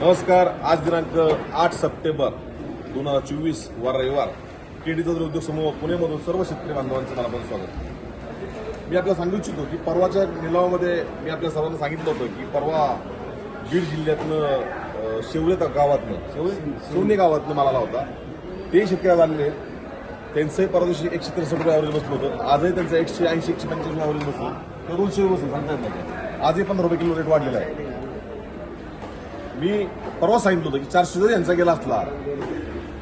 नमस्कार आज दिनांक आठ सप्टेंबर दोन हजार चोवीस वार रविवार. केडी चौधरी उद्योग समूह पुणेमधून सर्व शेतकरी बांधवांचं मनापासून स्वागत. मी आपल्याला सांगू इच्छितो की परवाच्या निलावामध्ये मी आपल्या सर्वांना सांगितलं होतं की परवा बीड जिल्ह्यातनं ता- गावातनं शेवले शिवणे गावातनं मालाला होता. ते शेतकरी झालेले त्यांचंही परवा दिवशी एकशे त्रेसष्ट रुपये ॲव्हरेज बसलं होतं. आजही त्यांचं एकशे ऐंशी एकशे पंच्याऐंशी ॲव्हरेज बसलं तर दोनशे रुपये बसलं सांगता येत नाही. आजही पंधरा रुपये किलो रेट वाढलेला आहे. मी परवा सांगितलं होतं की चारशे जरी यांचा गेला असला.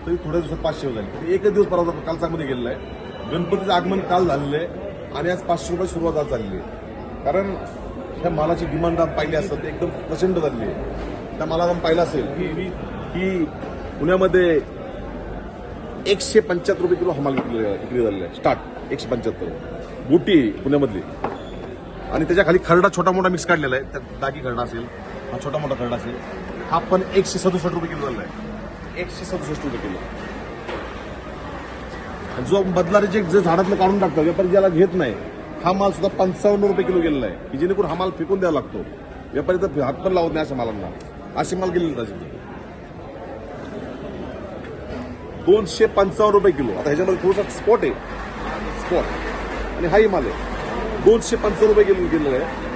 तरी थोड्या दिवसात पाचशे झाले. ते एकच दिवस परवा कालचामध्ये गेलेला आहे गणपतीचं आगमन काल झालेलं आहे आणि आज पाचशे रुपये सुरुवात आज झालेली आहे. कारण ह्या मालाची डिमांड आपण पाहिली असतात ते एकदम प्रचंड झालेली आहे. त्या माला आपण पाहिलं असेल की की पुण्यामध्ये एकशे पंच्याहत्तर रुपये किलो हमाल विकले विक्री झालेला आहे. स्टार्ट एकशे पंच्याहत्तर. बुटी पुण्यामधली. आणि त्याच्याखाली खरडा छोटा मोठा मिक्स काढलेला आहे. त्यात दागी खरडा असेल हा छोटा मोठा खरडा असेल. हा पण एकशे सदुसष्ट रुपये किलो झालेला आहे एकशे सदुसष्ट रुपये किलो. जो बदला जे झाडातलं काढून टाकतो व्यापारी ज्याला घेत नाही हा माल सुद्धा पंचावन्न रुपये किलो गेलेला आहे. की जेणेकरून हा माल फेकून द्यावा लागतो. व्यापारी तर हात पण लावत नाही अशा मालांना. असे माल गेलेले त्याचे दोनशे पंचावन्न रुपये किलो. आता ह्याच्यामध्ये थोडासा स्पॉट आहे. स्पॉट आणि हाही माल आहे. दोनशे पंचावन्न रुपये किलो गेलेला आहे.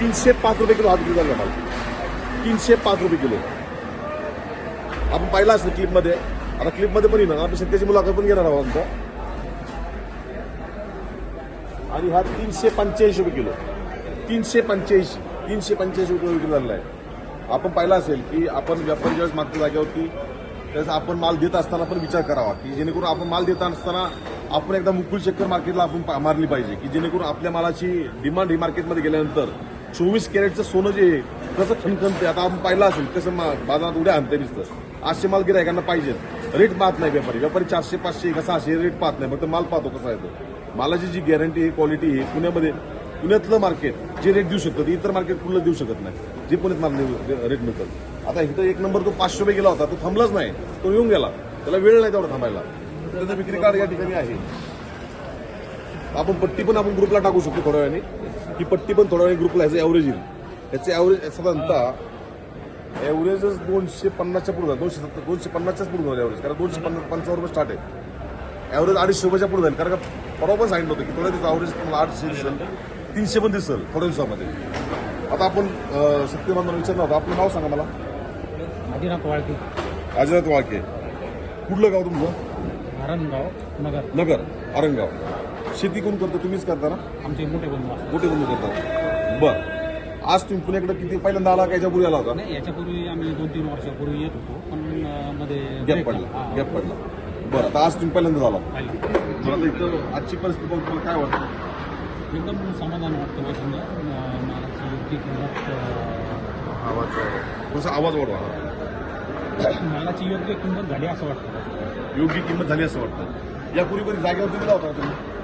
तीनशे पाच रुपये किलो हात झाला माल. तीनशे पाच रुपये किलो. आपण पाहिला असेल क्लिपमध्ये. आता क्लिपमध्ये पण येणार. आपण सत्याची मुलाखत पण घेणार आहोत आमचा आणि हा तीनशे पंच्याऐंशी रुपये किलो. तीनशे पंच्याऐंशी. तीनशे पंच्याऐंशी रुपये विक्री झालेला आहे आपण पाहिलं असेल की आपण व्यापारी ज्यावेळेस मागच्या जागेवरती त्यावेळेस आपण माल देत असताना पण विचार करावा की जेणेकरून आपण माल देत असताना आपण एकदा मुकुल चक्कर मार्केटला आपण पा- मारली पाहिजे की जेणेकरून आपल्या मालाची डिमांड ही मार्केटमध्ये गेल्यानंतर चोवीस कॅरेटचं सोनं जे आहे, कसं खणखणते आता आपण पाहिलं असेल कसं मा- बाजारात उड्या आणते दिसतं आठशे माल गिरायकांना पाहिजे रेट पाहत नाही व्यापारी. व्यापारी चारशे पाचशे कसा असे रेट पाहत नाही. फक्त माल पाहतो कसा येतो मालाची जी गॅरंटी आहे क्वालिटी आहे पुण्यामध्ये पुण्यातलं मार्केट जे रेट देऊ शकतं ते इतर मार्केट कुठलं देऊ शकत नाही. जे पुण्यात माल रेट मिळतात आता इथं एक नंबर तो पाचशे रुपये गेला होता तो थांबलाच नाही. तो येऊन गेला. त्याला वेळ नाही तेवढा थांबायला. त्याचं विक्री कार्ड या ठिकाणी आहे. आपण पट्टी पण आपण ग्रुपला टाकू शकतो थोड्या वेळाने. ही पट्टी पण थोड्या वेळाने ग्रुपला ह्याचं ॲव्हरेज येईल. याचं ॲव्हरेज साधारणतः ॲव्हरेजच दोनशे पन्नासच्या पुढे झालं दोनशे सत्तर दोनशे पन्नासच्याच पुढे झालं ॲव्हरेज कारण दोनशे पन्नास पंचावन्न रुपये स्टार्ट आहे. ॲव्हरेज अडीचशे रुपयाच्या पुढे जाईल. कारण का परवा पण सांगितलं होतं की थोड्या दिवस ॲव्हरेज तुम्हाला आठशे दिसेल तीनशे पण दिसेल थोड्या दिवसामध्ये. आता आपण बांधवांना विचारलं होतं. आपलं नाव सांगा मला. आदिनाथ वाळके. अजनाथ वाळके. कुठलं गाव तुमचं? हरणगाव नगर. नगर औरंगाव शेती कोण करतं? तुम्हीच करता ना? आमचे मोठे बंधू असतात. मोठे बंधू करतात. बर. आज तुम्ही पुण्याकडे किती पहिल्यांदा आला का याच्यापूर्वी आला होता? नाही याच्यापूर्वी आम्ही दोन तीन वर्षापूर्वी येत होतो पण मध्ये गॅप पडला. गॅप पडला. बरं आता आज तुम्ही पहिल्यांदा झाला पाहिलं. मला इथं आजची परिस्थिती तुम्हाला काय वाटतं? एकदम समाधान वाटतं अं, आवाज थोडासा आवाज वाढवा. मालाची योग्य किंमत झाली असं वाटतं. योग्य किंमत झाली असं वाटतं. यापूर्वी कधी जागेवरती दिला होता तुम्ही?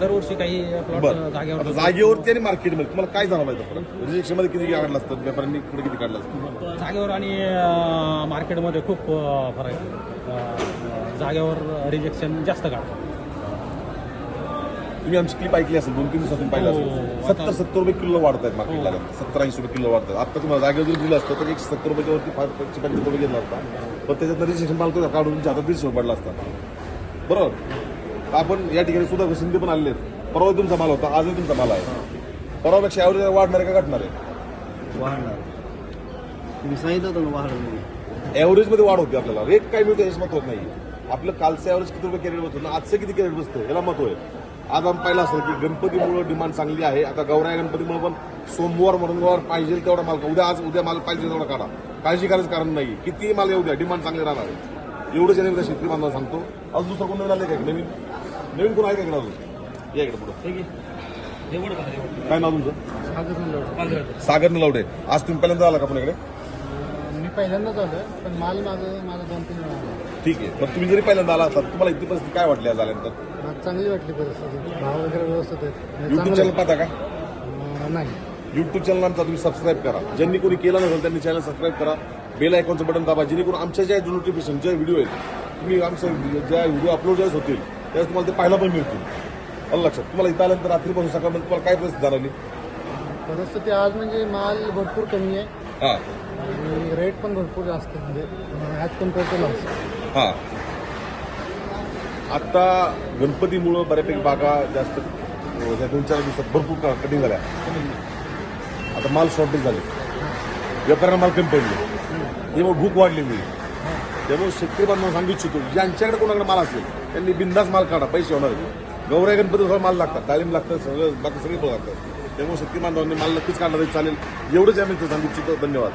दरवर्षी काही प्लॉट बरं. जागेवर आता जागेवरती आणि मार्केटमध्ये तुम्हाला काय जाणवलं इथं फरक रिजेक्शनमध्ये किती काढलं असतं? व्यापाऱ्यांनी पुढे किती काढलं असतं? जागेवर आणि अं, मार्केटमध्ये खूप अं, फरक आहे. अं, जागेवर रिजेक्शन जास्त काढतो तुम्ही आमची क्लिप ऐकली असेल दोन तीन दिवसातून पाहिलं हो, असेल. आता- सत्तर सत्तर रुपये किलो वाढत आहेत मार्केटला हो. सत्तर ऐंशी रुपये किलो वाढतात आता तुम्हाला जागेवर जर दिलं असतं तर एकशे सत्तर रुपयाच्या वरती फार पंच्याहत्तर रुपये घेतला असता. पण त्याच्यात रजिस्ट्रेशन माल तो काढून हातात दीडशे रुपये पडला असता. बरोबर? आपण या ठिकाणी सुद्धा शिंदे पण आलेले आहेत. परवा तुमचा माल होता आजही तुमचा माल आहे. परवापेक्षा ॲव्हरेज वाढणार आहे का घटणार? आहे वाढणार. तुम्ही सांगितलं होतं ना वाढणार म्हणून. ॲव्हरेजमध्ये वाढ होते आपल्याला. रेट काय मिळतं याच महत्त्व नाही. आपलं कालचं ॲव्हरेज किती रुपये कॅरेट बसतो? ना आजचं किती कॅरेट बसतं? याला महत्त्व आहे. आज आपण पाहिलं असेल की गणपतीमुळे डिमांड चांगली आहे. आता गौराया गणपतीमुळे पण सोमवार मंगळवार पाहिजे तेवढा माल. उद्या आज उद्या माल पाहिजे तेवढा काढा. काळजी करायचं कारण नाही. किती माल येऊ द्या डिमांड चांगली राहणार आहे. एवढं ज्याने उद्या शेतकरी बांधवांना सांगतो. अजून दुसरं कोण नवीन आले काय नवीन? नवीन कोण आहे का इकडे अजून? या इकडे पुढं. काय नाव तुमचं? सागर नलावडे. आज तुम्ही पहिल्यांदा आला का पुण्याकडे मी पहिल्यांदाच आलोय पण माल माझं माझं दोन तीन वेळा आला. ठीक आहे. तर तुम्ही जरी पहिल्यांदा आला असतात तुम्हाला इतकी परिस्थिती काय वाटली आज आल्यानंतर? मला चांगली वाटली परिस्थिती. भाव वगैरे व्यवस्थित आहेत. म्हणजे युट्यूब चॅनल पाहता का? आहे. अं, नाही. युट्यूब चॅनल आमचा तुम्ही सबस्क्राईब करा. ज्यांनी कोणी केलं नसेल त्यांनी चॅनल सबस्क्राईब करा. बेल आयकॉनचं बटन दाबा जेणेकरून आमच्या ज्या नोटिफिकेशन ज्या व्हिडिओ आहेत तुम्ही आमचे ज्या व्हिडिओ अपलोड ज्यावेळेस होतील त्यावेळेस तुम्हाला ते पाहायला पण मिळतील. आलं लक्षात? तुम्हाला इथं आल्यानंतर रात्रीपासून सकाळपर्यंत तुम्हाला काय परिस्थिती जाणवली? परिस्थिती आज म्हणजे माल भरपूर कमी आहे. हा. आणि रेट पण भरपूर जास्त आहे. म्हणजे ॲज कंपेअर टू लास्ट हा. आता गणपतीमुळं बऱ्यापैकी बागा जास्त अं, या दोन चार दिवसात भरपूर कटिंग झाल्या. आता माल शॉर्टेज झाले. व्यापाऱ्यांना माल कमी पडले. त्यामुळे भूक वाढलेली. आहे. त्यामुळे शेतकरी बांधवांना सांगू इच्छितो ज्यांच्याकडे कोणाकडे माल असेल त्यांनी बिंदास माल काढा पैसे होणार आहेत. गौऱ्या गणपती सगळं माल लागतात तालीम लागतं सगळं बाकी सगळे पण लागतात. त्यामुळे शेतकरी बांधवांनी माल नक्कीच काढणार तरी चालेल. एवढंच आम्ही इथं सांगू इच्छितो. धन्यवाद.